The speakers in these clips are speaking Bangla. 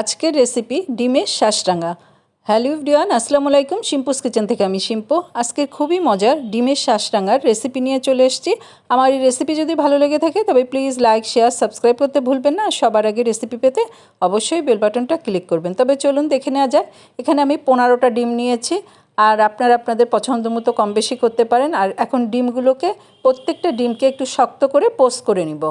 আজকের রেসিপি ডিমের শাঁসরাঙা। হ্যালো ইভরিওয়ান আসসালামু আলাইকুম। শিম্পুস কিচেন থেকে আমি শিম্পু আজকে খুবই মজার ডিমের শাঁসরাঙার রেসিপি নিয়ে চলে এসেছি। আমার এই রেসিপি যদি ভালো লেগে থাকে, তবে প্লিজ লাইক শেয়ার সাবস্ক্রাইব করতে ভুলবেন না। সবার আগে রেসিপি পেতে অবশ্যই বেল বাটনটা ক্লিক করবেন। তবে চলুন দেখে নেওয়া যায় এখানে আমি পনেরোটা ডিম নিয়েছি। আর আপনারা আপনাদের পছন্দ মতো কম বেশি করতে পারেন। আর এখন ডিমগুলোকে প্রত্যেকটা ডিমকে একটু শক্ত করে পোস্ট করে নিব।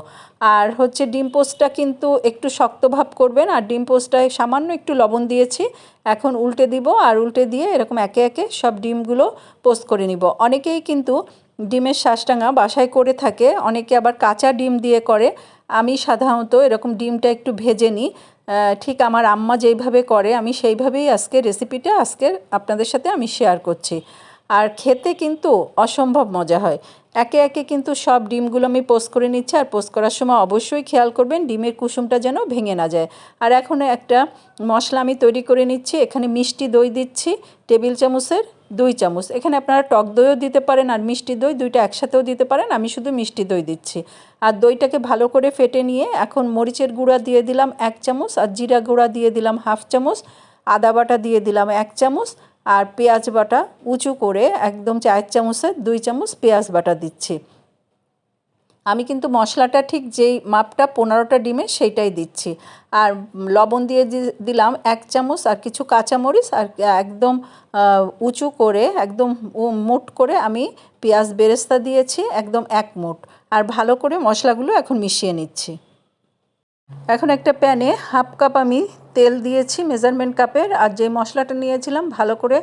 আর হচ্ছে ডিম পোস্টটা কিন্তু একটু শক্ত ভাব করবেন। আর ডিম পোস্টটায় সামান্য একটু লবণ দিয়েছি। এখন উল্টে দিব আর উল্টে দিয়ে এরকম একে একে সব ডিমগুলো পোস্ট করে নিব। অনেকেই কিন্তু ডিমের শ্বাসটাঙা বাসায় করে থাকে। অনেকে আবার কাঁচা ডিম দিয়ে করে। আমি সাধারণত এরকম ডিমটা একটু ভেজে নিই। ঠিক আমার আম্মা যেইভাবে করে, আমি সেইভাবেই আজকে রেসিপিটা আজকের আপনাদের সাথে আমি শেয়ার করছি। আর খেতে কিন্তু অসম্ভব মজা হয়। একে একে কিন্তু সব ডিমগুলো আমি পোস্ট করে নিচ্ছি, আর পোস্ট করার সময় অবশ্যই খেয়াল করবেন ডিমের কুসুমটা যেন ভেঙে না যায়। আর এখন একটা মশলা আমি তৈরি করে নিচ্ছি, এখানে মিষ্টি দই দিচ্ছি, টেবিল চামচের দুই চামচ। এখানে আপনারা টক দইও দিতে পারেন আর মিষ্টি দই, দুইটা একসাথেও দিতে পারেন। আমি শুধু মিষ্টি দই দিচ্ছি। আর দইটাকে ভালো করে ফেটে নিয়ে এখন মরিচের গুঁড়া দিয়ে দিলাম এক চামচ, আর জিরা গুঁড়া দিয়ে দিলাম হাফ চামচ, আদা বাটা দিয়ে দিলাম এক চামচ, আর পেঁয়াজ বাটা উঁচু করে একদম চায়ের চামচের দুই চামচ পেঁয়াজ বাটা দিচ্ছি। আমি কিন্তু মশলাটা ঠিক যেই মাপটা পনেরোটা ডিমে সেইটাই দিচ্ছি। আর লবণ দিয়ে দিলাম এক চামচ আর কিছু কাঁচামরিচ আর একদম উঁচু করে, একদম মুট করে আমি পেঁয়াজ বেরেস্তা দিয়েছি, একদম এক মুট। আর ভালো করে মশলাগুলো এখন মিশিয়ে নিচ্ছি। এখন একটা প্যানে হাফ কাপ আমি তেল দিয়েছি, মেজারমেন্ট কাপের। আর যে মশলাটা নিয়েছিলাম, ভালো করে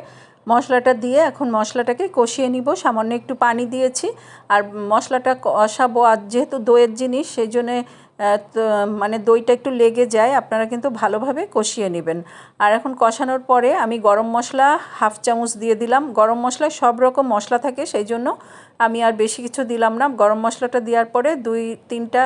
মশলাটা দিয়ে এখন মশলাটাকে কষিয়ে নিব। সামান্য একটু পানি দিয়েছি। আর মশলাটা কষাবো। আর যেহেতু দইয়ের জিনিস, সেই জন্যে মানে দইটা একটু লেগে যায়, আপনারা কিন্তু ভালোভাবে কষিয়ে নেবেন। আর এখন কষানোর পরে আমি গরম মশলা হাফ চামচ দিয়ে দিলাম। গরম মশলায় সব রকম মশলা থাকে, সেই জন্য আমি আর বেশি কিছু দিলাম না। গরম মশলাটা দেওয়ার পরে দুই তিনটা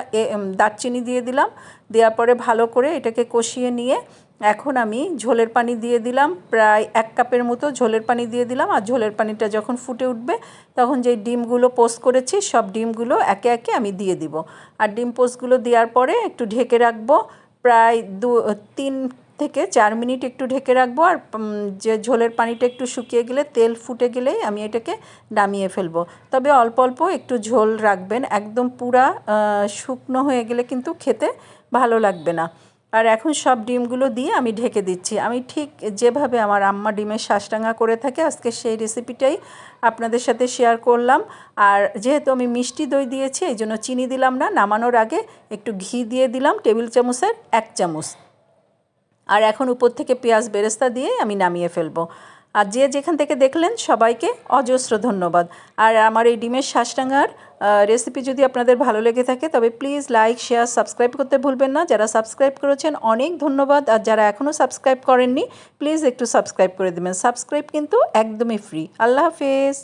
দারচিনি দিয়ে দিলাম। দেওয়ার পরে ভালো করে এটাকে কষিয়ে নিয়ে এখন আমি ঝোলের পানি দিয়ে দিলাম, প্রায় এক কাপের মতো ঝোলের পানি দিয়ে দিলাম। আর ঝোলের পানিটা যখন ফুটে উঠবে, তখন যেই ডিমগুলো পোস্ট করেছি, সব ডিমগুলো একে একে আমি দিয়ে দিব। আর ডিম পোস্টগুলো দেওয়ার পরে একটু ঢেকে রাখব, প্রায় দু, তিন থেকে চার মিনিট একটু ঢেকে রাখব। আর যে ঝোলের পানিটা একটু শুকিয়ে গেলে, তেল ফুটে গেলেই আমি এটাকে নামিয়ে ফেলব। তবে অল্প অল্প একটু ঝোল রাখবেন, একদম পুরা শুকনো হয়ে গেলে কিন্তু খেতে ভালো লাগবে না। আর এখন সব ডিমগুলো দিয়ে আমি ঢেকে দিচ্ছি। আমি ঠিক যেভাবে আমার আম্মা ডিমের শ্বাসটাঙ্গা করে থাকে, আজকে সেই রেসিপিটাই আপনাদের সাথে শেয়ার করলাম। আর যেহেতু আমি মিষ্টি দই দিয়েছি, এই জন্য চিনি দিলাম না, নামানোর আগে একটু ঘি দিয়ে দিলাম, টেবিল চামচের এক চামচ। আর এখন উপর থেকে পেঁয়াজ বেরেস্তা দিয়ে আমি নামিয়ে ফেলব। আর যে যেখান থেকে দেখলেন, সবাইকে অজস্র ধন্যবাদ। আর আমার এই ডিমের শাসটাঙ্গার রেসিপি যদি আপনাদের ভালো লেগে থাকে, তবে প্লিজ লাইক শেয়ার সাবস্ক্রাইব করতে ভুলবেন না। যারা সাবস্ক্রাইব করেছেন, অনেক ধন্যবাদ। আর যারা এখনও সাবস্ক্রাইব করেননি প্লিজ একটু সাবস্ক্রাইব করে দেবেন। সাবস্ক্রাইব কিন্তু একদমই ফ্রি আল্লাহ হাফেজ।